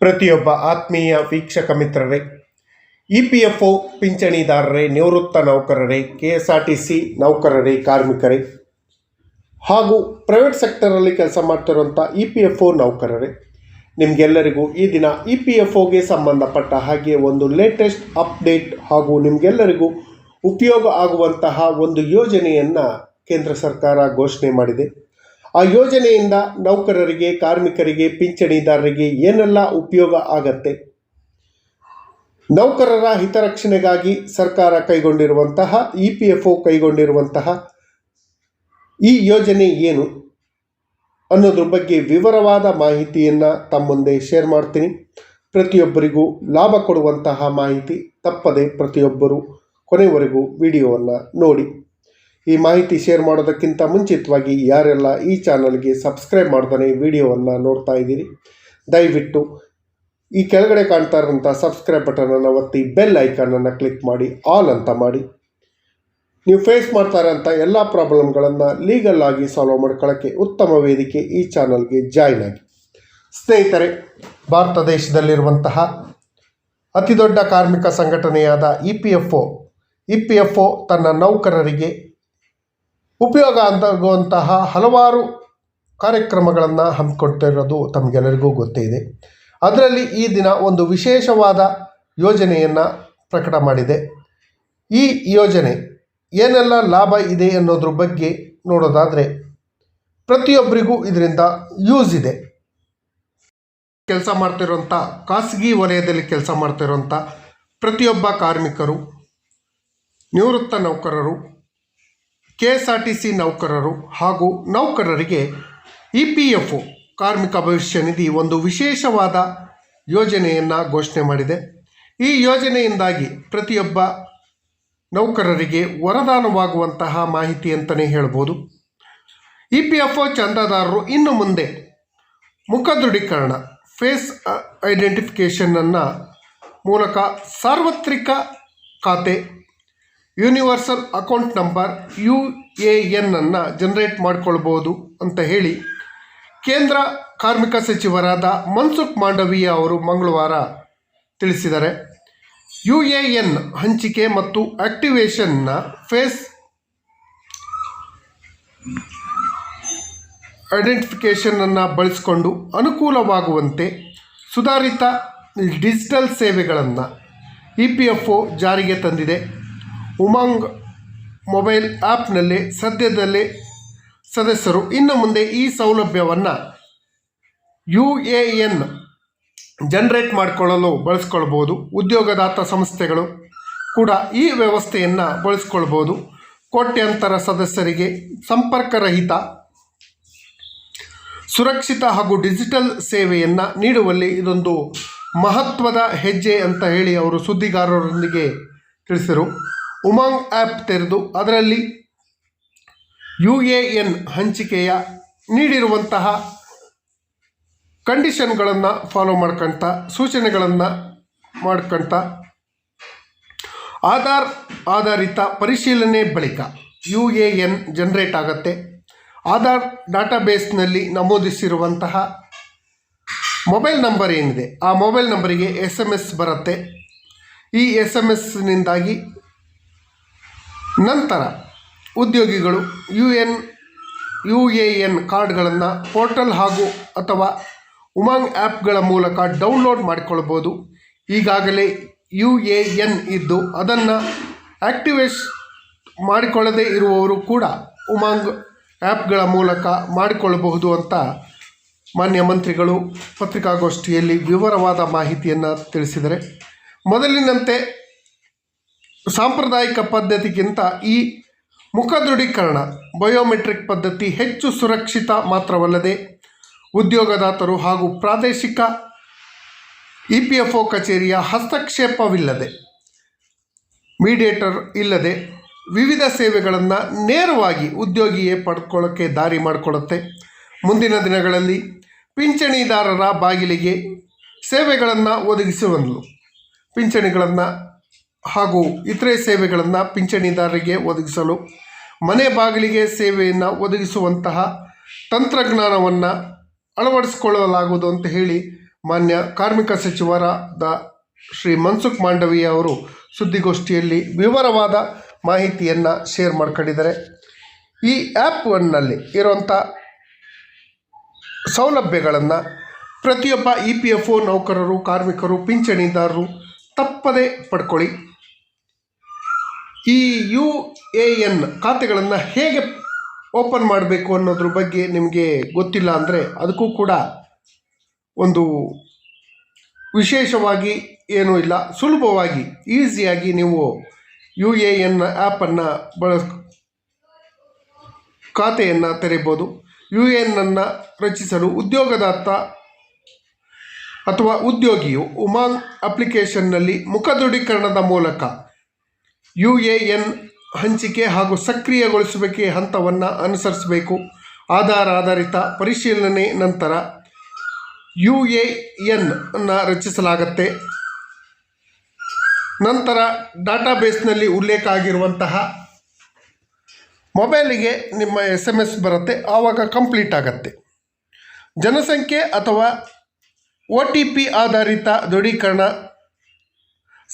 ಪ್ರತಿಯೊಬ್ಬ ಆತ್ಮೀಯ ವೀಕ್ಷಕ ಮಿತ್ರರೇ, ಇ ಪಿ ಎಫ್ ಒ ಪಿಂಚಣಿದಾರರೇ, ನಿವೃತ್ತ ನೌಕರರೇ, K S R T C ನೌಕರರೇ, ಕಾರ್ಮಿಕರೇ, ಹಾಗೂ ಪ್ರೈವೇಟ್ ಸೆಕ್ಟರಲ್ಲಿ ಕೆಲಸ ಮಾಡ್ತಿರುವಂಥ ಇ ಪಿ ಎಫ್ ಒ ನೌಕರರೇ, ನಿಮಗೆಲ್ಲರಿಗೂ ಈ ದಿನ ಇ ಪಿ ಎಫ್ ಒಗೆ ಸಂಬಂಧಪಟ್ಟ ಹಾಗೆ ಒಂದು ಲೇಟೆಸ್ಟ್ ಅಪ್ಡೇಟ್ ಹಾಗೂ ನಿಮಗೆಲ್ಲರಿಗೂ ಉಪಯೋಗ ಆಗುವಂತಹ ಒಂದು ಯೋಜನೆಯನ್ನು ಕೇಂದ್ರ ಸರ್ಕಾರ ಘೋಷಣೆ ಮಾಡಿದೆ. ಆ ಯೋಜನೆಯಿಂದ ನೌಕರರಿಗೆ, ಕಾರ್ಮಿಕರಿಗೆ, ಪಿಂಚಣಿದಾರರಿಗೆ ಏನೆಲ್ಲ ಉಪಯೋಗ ಆಗತ್ತೆ? ನೌಕರರ ಹಿತರಕ್ಷಣೆಗಾಗಿ ಸರ್ಕಾರ ಕೈಗೊಂಡಿರುವಂತಹ, ಇ ಪಿ ಎಫ್ ಒ ಕೈಗೊಂಡಿರುವಂತಹ ಈ ಯೋಜನೆ ಏನು ಅನ್ನೋದ್ರ ಬಗ್ಗೆ ವಿವರವಾದ ಮಾಹಿತಿಯನ್ನು ತಮ್ಮ ಮುಂದೆ ಶೇರ್ ಮಾಡ್ತೀನಿ. ಪ್ರತಿಯೊಬ್ಬರಿಗೂ ಲಾಭ ಕೊಡುವಂತಹ ಮಾಹಿತಿ ತಪ್ಪದೆ ಪ್ರತಿಯೊಬ್ಬರು ಕೊನೆವರೆಗೂ ವಿಡಿಯೋವನ್ನು ನೋಡಿ. ಈ ಮಾಹಿತಿ ಶೇರ್ ಮಾಡೋದಕ್ಕಿಂತ ಮುಂಚಿತವಾಗಿ ಯಾರೆಲ್ಲ ಈ ಚಾನಲ್ಗೆ ಸಬ್ಸ್ಕ್ರೈಬ್ ಮಾಡ್ತಾನೆ ವಿಡಿಯೋವನ್ನು ನೋಡ್ತಾ ಇದ್ದೀರಿ, ದಯವಿಟ್ಟು ಈ ಕೆಳಗಡೆ ಕಾಣ್ತಾ ಇರೋಂಥ ಸಬ್ಸ್ಕ್ರೈಬ್ ಬಟನನ್ನು ಒತ್ತಿ ಬೆಲ್ ಐಕಾನನ್ನು ಕ್ಲಿಕ್ ಮಾಡಿ ಆಲ್ ಅಂತ ಮಾಡಿ. ನೀವು ಫೇಸ್ ಮಾಡ್ತಾ ಇರೋಂಥ ಎಲ್ಲ ಪ್ರಾಬ್ಲಮ್ಗಳನ್ನು ಲೀಗಲ್ ಆಗಿ ಸಾಲ್ವ್ ಮಾಡ್ಕೊಳ್ಳೋಕ್ಕೆ ಉತ್ತಮ ವೇದಿಕೆ ಈ ಚಾನಲ್ಗೆ ಜಾಯ್ನ್ ಆಗಿ. ಸ್ನೇಹಿತರೆ, ಭಾರತ ದೇಶದಲ್ಲಿರುವಂತಹ ಅತಿ ದೊಡ್ಡ ಕಾರ್ಮಿಕ ಸಂಘಟನೆಯಾದ E P F O, E P F O ತನ್ನ ನೌಕರರಿಗೆ ಉಪಯೋಗ ಆಗುವಂತಹ ಹಲವಾರು ಕಾರ್ಯಕ್ರಮಗಳನ್ನು ಹಮ್ಮಿಕೊಡ್ತಿರೋದು ತಮಗೆಲ್ಲರಿಗೂ ಗೊತ್ತೇ ಇದೆ. ಅದರಲ್ಲಿ ಈ ದಿನ ಒಂದು ವಿಶೇಷವಾದ ಯೋಜನೆಯನ್ನು ಪ್ರಕಟ ಮಾಡಿದೆ. ಈ ಯೋಜನೆ ಏನೆಲ್ಲ ಲಾಭ ಇದೆ ಅನ್ನೋದ್ರ ಬಗ್ಗೆ ನೋಡೋದಾದರೆ ಪ್ರತಿಯೊಬ್ಬರಿಗೂ ಇದರಿಂದ ಯೂಸ್ ಇದೆ. ಕೆಲಸ ಮಾಡ್ತಿರೋಂಥ ಖಾಸಗಿ ವಲಯದಲ್ಲಿ ಕೆಲಸ ಮಾಡ್ತಿರೋಂಥ ಪ್ರತಿಯೊಬ್ಬ ಕಾರ್ಮಿಕರು, ನಿವೃತ್ತ ನೌಕರರು ಕೆ ನೌಕರರು ಹಾಗೂ ನೌಕರರಿಗೆ ಇ ಪಿ ಎಫ್ ಒ ಕಾರ್ಮಿಕ ಭವಿಷ್ಯ ನಿಧಿ ಒಂದು ವಿಶೇಷವಾದ ಯೋಜನೆಯನ್ನು ಘೋಷಣೆ ಮಾಡಿದೆ. ಈ ಯೋಜನೆಯಿಂದಾಗಿ ಪ್ರತಿಯೊಬ್ಬ ನೌಕರರಿಗೆ ವರದಾನವಾಗುವಂತಹ ಮಾಹಿತಿ ಅಂತಲೇ ಹೇಳ್ಬೋದು. ಇ ಪಿ ಎಫ್ ಒ ಚಂದಾದಾರರು ಇನ್ನು ಮುಂದೆ ಮುಖ ದೃಢೀಕರಣ ಫೇಸ್ ಐಡೆಂಟಿಫಿಕೇಷನನ್ನು ಮೂಲಕ ಸಾರ್ವತ್ರಿಕ ಖಾತೆ universal account number U A ಎನ್ನನ್ನು generate ಮಾಡಿಕೊಳ್ಬೋದು ಅಂತ ಹೇಳಿ ಕೇಂದ್ರ ಕಾರ್ಮಿಕ ಸಚಿವರಾದ ಮನ್ಸುಖ್ ಮಾಂಡವೀಯ ಅವರು ಮಂಗಳವಾರ ತಿಳಿಸಿದ್ದಾರೆ. ಯು ಎ ಎನ್ ಹಂಚಿಕೆ ಮತ್ತು ಆಕ್ಟಿವೇಶನ್ನ ಫೇಸ್ ಐಡೆಂಟಿಫಿಕೇಷನನ್ನು ಬಳಸಿಕೊಂಡು ಅನುಕೂಲವಾಗುವಂತೆ ಸುಧಾರಿತ ಡಿಜಿಟಲ್ ಸೇವೆಗಳನ್ನು ಇ ಪಿ ಎಫ್ ಒ ಜಾರಿಗೆ ತಂದಿದೆ. ಉಮಂಗ್ ಮೊಬೈಲ್ ಆ್ಯಪ್ನಲ್ಲಿ ಸದ್ಯದಲ್ಲೇ ಸದಸ್ಯರು. ಇನ್ನು ಮುಂದೆ ಈ ಸೌಲಭ್ಯವನ್ನು ಯು ಎ ಎನ್ ಜನರೇಟ್ ಮಾಡಿಕೊಳ್ಳಲು ಬಳಸ್ಕೊಳ್ಬೋದು. ಉದ್ಯೋಗದಾತ ಸಂಸ್ಥೆಗಳು ಕೂಡ ಈ ವ್ಯವಸ್ಥೆಯನ್ನು ಬಳಸ್ಕೊಳ್ಬೋದು. ಕೋಟ್ಯಂತರ ಸದಸ್ಯರಿಗೆ ಸಂಪರ್ಕರಹಿತ, ಸುರಕ್ಷಿತ ಹಾಗೂ ಡಿಜಿಟಲ್ ಸೇವೆಯನ್ನು ನೀಡುವಲ್ಲಿ ಇದೊಂದು ಮಹತ್ವದ ಹೆಜ್ಜೆ ಅಂತ ಹೇಳಿ ಅವರು ಸುದ್ದಿಗಾರರೊಂದಿಗೆ ತಿಳಿಸಿದರು. ಉಮಂಗ್ ಆ್ಯಪ್ ತೆರೆದು ಅದರಲ್ಲಿ ಯು ಎ ಎನ್ ಹಂಚಿಕೆಯ ನೀಡಿರುವಂತಹ ಕಂಡೀಷನ್ಗಳನ್ನು ಫಾಲೋ ಮಾಡ್ಕೊಳ್ತ ಸೂಚನೆಗಳನ್ನು ಮಾಡ್ಕೊಳ್ತ ಆಧಾರ್ ಆಧಾರಿತ ಪರಿಶೀಲನೆ ಬಳಿಕ ಯು ಎ ಎನ್ ಜನ್ರೇಟ್ ಆಗುತ್ತೆ. ಆಧಾರ್ ಡಾಟಾಬೇಸ್ನಲ್ಲಿ ನಮೂದಿಸಿರುವಂತಹ ಮೊಬೈಲ್ ನಂಬರ್ ಏನಿದೆ, ಆ ಮೊಬೈಲ್ ನಂಬರಿಗೆ ಎಸ್ ಎಂ ಎಸ್ ಬರುತ್ತೆ. ಈ ಎಸ್ ಎಂ ಎಸ್ನಿಂದಾಗಿ ನಂತರ ಉದ್ಯೋಗಿಗಳು U N U A N ಕಾರ್ಡ್ಗಳನ್ನು ಪೋರ್ಟಲ್ ಹಾಗೂ ಅಥವಾ ಉಮಾಂಗ್ ಆ್ಯಪ್ಗಳ ಮೂಲಕ ಡೌನ್ಲೋಡ್ ಮಾಡಿಕೊಳ್ಬೋದು. ಈಗಾಗಲೇ ಯು ಎ ಎನ್ ಇದ್ದು ಅದನ್ನು ಆ್ಯಕ್ಟಿವೇಶ್ ಮಾಡಿಕೊಳ್ಳದೇ ಇರುವವರು ಕೂಡ ಉಮಾಂಗ್ ಆ್ಯಪ್ಗಳ ಮೂಲಕ ಮಾಡಿಕೊಳ್ಳಬಹುದು ಅಂತ ಮಾನ್ಯ ಮಂತ್ರಿಗಳು ಪತ್ರಿಕಾಗೋಷ್ಠಿಯಲ್ಲಿ ವಿವರವಾದ ಮಾಹಿತಿಯನ್ನು ತಿಳಿಸಿದರೆ. ಮೊದಲಿನಂತೆ ಸಾಂಪ್ರದಾಯಿಕ ಪದ್ಧತಿಗಿಂತ ಈ ಮುಖ ದೃಢೀಕರಣ ಬಯೋಮೆಟ್ರಿಕ್ ಪದ್ಧತಿ ಹೆಚ್ಚು ಸುರಕ್ಷಿತ ಮಾತ್ರವಲ್ಲದೆ ಉದ್ಯೋಗದಾತರು ಹಾಗೂ ಪ್ರಾದೇಶಿಕ ಇ ಪಿ ಎಫ್ ಒ ಕಚೇರಿಯ ಹಸ್ತಕ್ಷೇಪವಿಲ್ಲದೆ, ಮೀಡಿಯೇಟರ್ ಇಲ್ಲದೆ ವಿವಿಧ ಸೇವೆಗಳನ್ನು ನೇರವಾಗಿ ಉದ್ಯೋಗಿಯೇ ಪಡ್ಕೊಳ್ಳೋಕ್ಕೆ ದಾರಿ ಮಾಡಿಕೊಡುತ್ತೆ. ಮುಂದಿನ ದಿನಗಳಲ್ಲಿ ಪಿಂಚಣಿದಾರರ ಬಾಗಿಲಿಗೆ ಸೇವೆಗಳನ್ನು ಒದಗಿಸುವಲು ಪಿಂಚಣಿಗಳನ್ನು ಹಾಗೂ ಇತರೆ ಸೇವೆಗಳನ್ನು ಪಿಂಚಣಿದಾರರಿಗೆ ಒದಗಿಸಲು, ಮನೆ ಬಾಗಿಲಿಗೆ ಸೇವೆಯನ್ನು ಒದಗಿಸುವಂತಹ ತಂತ್ರಜ್ಞಾನವನ್ನು ಅಳವಡಿಸಿಕೊಳ್ಳಲಾಗುವುದು ಅಂತ ಹೇಳಿ ಮಾನ್ಯ ಕಾರ್ಮಿಕ ಸಚಿವರಾದ ಶ್ರೀ ಮನ್ಸುಖ್ ಮಾಂಡವೀಯ ಅವರು ಸುದ್ದಿಗೋಷ್ಠಿಯಲ್ಲಿ ವಿವರವಾದ ಮಾಹಿತಿಯನ್ನು ಶೇರ್ ಮಾಡ್ಕೊಂಡಿದ್ದಾರೆ. ಈ ಆ್ಯಪ್ನಲ್ಲಿ ಇರುವಂಥ ಸೌಲಭ್ಯಗಳನ್ನು ಪ್ರತಿಯೊಬ್ಬ ಇ ಪಿ ಎಫ್ ಒ ನೌಕರರು, ಕಾರ್ಮಿಕರು, ಪಿಂಚಣಿದಾರರು ತಪ್ಪದೇ ಪಡ್ಕೊಳ್ಳಿ. ಈ ಯು ಎ ಎನ್ ಖಾತೆಗಳನ್ನು ಹೇಗೆ ಓಪನ್ ಮಾಡಬೇಕು ಅನ್ನೋದ್ರ ಬಗ್ಗೆ ನಿಮಗೆ ಗೊತ್ತಿಲ್ಲ ಅಂದರೆ ಅದಕ್ಕೂ ಕೂಡ ಒಂದು ವಿಶೇಷವಾಗಿ ಏನೂ ಇಲ್ಲ. ಸುಲಭವಾಗಿ, ಈಸಿಯಾಗಿ ನೀವು ಯು ಎ ಎನ್ ಆ್ಯಪನ್ನು ಬಳಸ್ ಖಾತೆಯನ್ನು ತೆರೆಯಬಹುದು. ಯು ಎ ಎನ್ನನ್ನು ರಚಿಸಲು ಉದ್ಯೋಗದಾತ ಅಥವಾ ಉದ್ಯೋಗಿಯು ಉಮಾಂಗ್ ಅಪ್ಲಿಕೇಶನ್ನಲ್ಲಿ ಮುಖ ದೃಢೀಕರಣದ ಮೂಲಕ ಯು ಎ ಎನ್ ಹಂಚಿಕೆ ಹಾಗೂ ಸಕ್ರಿಯಗೊಳಿಸುವಿಕೆ ಹಂತವನ್ನು ಅನುಸರಿಸಬೇಕು. ಆಧಾರ್ ಆಧಾರಿತ ಪರಿಶೀಲನೆ ನಂತರ ಯು ಎ ಎನ್ನ ರಚಿಸಲಾಗತ್ತೆ. ನಂತರ ಡಾಟಾಬೇಸ್ನಲ್ಲಿ ಉಲ್ಲೇಖ ಆಗಿರುವಂತಹ ಮೊಬೈಲಿಗೆ ನಿಮ್ಮ ಎಸ್ ಎಂ ಎಸ್ ಬರುತ್ತೆ, ಆವಾಗ ಕಂಪ್ಲೀಟ್ ಆಗತ್ತೆ. ಜನಸಂಖ್ಯೆ ಅಥವಾ ಒ ಟಿ ಪಿ ಆಧಾರಿತ ದೃಢೀಕರಣ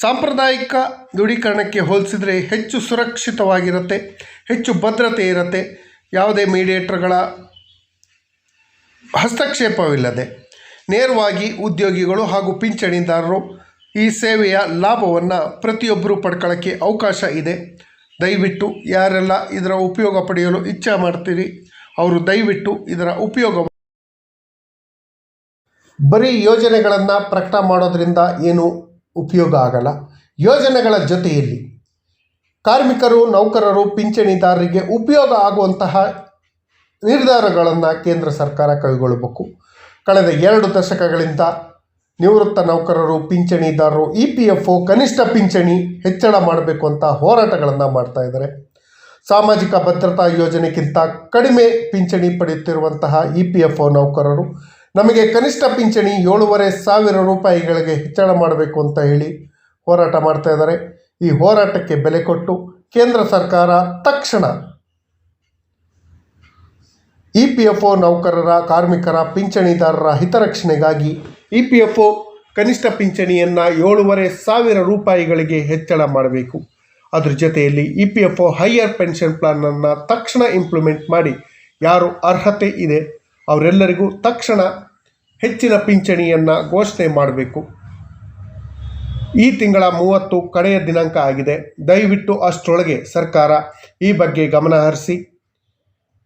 ಸಾಂಪ್ರದಾಯಿಕ ದೃಢೀಕರಣಕ್ಕೆ ಹೋಲಿಸಿದರೆ ಹೆಚ್ಚು ಸುರಕ್ಷಿತವಾಗಿರುತ್ತೆ, ಹೆಚ್ಚು ಭದ್ರತೆ ಇರುತ್ತೆ. ಯಾವುದೇ ಮೀಡಿಯೇಟರ್ಗಳ ಹಸ್ತಕ್ಷೇಪವಿಲ್ಲದೆ ನೇರವಾಗಿ ಉದ್ಯೋಗಿಗಳು ಹಾಗೂ ಪಿಂಚಣಿದಾರರು ಈ ಸೇವೆಯ ಲಾಭವನ್ನು ಪ್ರತಿಯೊಬ್ಬರೂ ಪಡ್ಕೊಳ್ಳೋಕ್ಕೆ ಅವಕಾಶ ಇದೆ. ದಯವಿಟ್ಟು ಯಾರೆಲ್ಲ ಇದರ ಉಪಯೋಗ ಪಡೆಯಲು ಇಚ್ಛೆ ಮಾಡ್ತೀರಿ, ಅವರು ದಯವಿಟ್ಟು ಇದರ ಉಪಯೋಗ ಬರೀ ಯೋಜನೆಗಳನ್ನು ಪ್ರಕಟ ಮಾಡೋದ್ರಿಂದ ಏನು ಉಪಯೋಗ ಆಗಲ್ಲ. ಯೋಜನೆಗಳ ಜೊತೆಯಲ್ಲಿ ಕಾರ್ಮಿಕರು, ನೌಕರರು, ಪಿಂಚಣಿದಾರರಿಗೆ ಉಪಯೋಗ ಆಗುವಂತಹ ನಿರ್ಧಾರಗಳನ್ನು ಕೇಂದ್ರ ಸರ್ಕಾರ ಕೈಗೊಳ್ಳಬೇಕು. ಕಳೆದ ಎರಡು ದಶಕಗಳಿಂದ ನಿವೃತ್ತ ನೌಕರರು, ಪಿಂಚಣಿದಾರರು, ಇ ಪಿ ಎಫ್ ಒ, ಕನಿಷ್ಠ ಪಿಂಚಣಿ ಹೆಚ್ಚಳ ಮಾಡಬೇಕು ಅಂತ ಹೋರಾಟಗಳನ್ನು ಮಾಡ್ತಾ ಇದ್ದಾರೆ. ಸಾಮಾಜಿಕ ಭದ್ರತಾ ಯೋಜನೆಗಿಂತ ಕಡಿಮೆ ಪಿಂಚಣಿ ಪಡೆಯುತ್ತಿರುವಂತಹ ಇ ಪಿ ಎಫ್ ಒ ನೌಕರರು ನಮಗೆ ಕನಿಷ್ಠ ಪಿಂಚಣಿ ಏಳೂವರೆ ಸಾವಿರ ರೂಪಾಯಿಗಳಿಗೆ ಹೆಚ್ಚಳ ಮಾಡಬೇಕು ಅಂತ ಹೇಳಿ ಹೋರಾಟ ಮಾಡ್ತಾ ಇದ್ದಾರೆ. ಈ ಹೋರಾಟಕ್ಕೆ ಬೆಲೆ ಕೊಟ್ಟು ಕೇಂದ್ರ ಸರ್ಕಾರ ತಕ್ಷಣ ಇ ಪಿ ಎಫ್ ಒ ನೌಕರರ, ಕಾರ್ಮಿಕರ, ಪಿಂಚಣಿದಾರರ ಹಿತರಕ್ಷಣೆಗಾಗಿ ಇ ಪಿ ಎಫ್ ಒ ಕನಿಷ್ಠ ಪಿಂಚಣಿಯನ್ನು ಏಳೂವರೆ ಸಾವಿರ ರೂಪಾಯಿಗಳಿಗೆ ಹೆಚ್ಚಳ ಮಾಡಬೇಕು. ಅದರ ಜೊತೆಯಲ್ಲಿ E P F O higher pension ಪ್ಲಾನನ್ನು ತಕ್ಷಣ ಇಂಪ್ಲಿಮೆಂಟ್ ಮಾಡಿ ಯಾರು ಅರ್ಹತೆ ಇದೆ ಅವರೆಲ್ಲರಿಗೂ ತಕ್ಷಣ ಹೆಚ್ಚಿನ ಪಿಂಚಣಿಯನ್ನು ಘೋಷಣೆ ಮಾಡಬೇಕು. ಈ ತಿಂಗಳ ಮೂವತ್ತು ಕಡೆಯ ದಿನಾಂಕ ಆಗಿದೆ. ದಯವಿಟ್ಟು ಅಷ್ಟರೊಳಗೆ ಸರ್ಕಾರ ಈ ಬಗ್ಗೆ ಗಮನ ಹರಿಸಿ.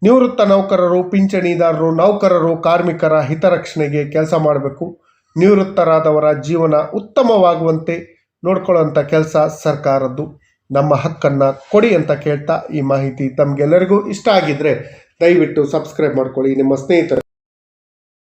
ನಿವೃತ್ತ ನೌಕರರು, ಪಿಂಚಣಿದಾರರು, ನೌಕರರು, ಕಾರ್ಮಿಕರ ಹಿತರಕ್ಷಣೆಗೆ ಕೆಲಸ ಮಾಡಬೇಕು. ನಿವೃತ್ತರಾದವರ ಜೀವನ ಉತ್ತಮವಾಗುವಂತೆ ನೋಡ್ಕೊಳ್ಳುವಂಥ ಕೆಲಸ ಸರ್ಕಾರದ್ದು. ನಮ್ಮ ಹಕ್ಕನ್ನು ಕೊಡಿ ಅಂತ ಕೇಳ್ತಾ ಈ ಮಾಹಿತಿ ತಮಗೆಲ್ಲರಿಗೂ ಇಷ್ಟ ಆಗಿದ್ದರೆ ದಯವಿಟ್ಟು ಸಬ್ಸ್ಕ್ರೈಬ್ ಮಾಡ್ಕೊಳ್ಳಿ. ನಿಮ್ಮ ಸ್ನೇಹಿತರು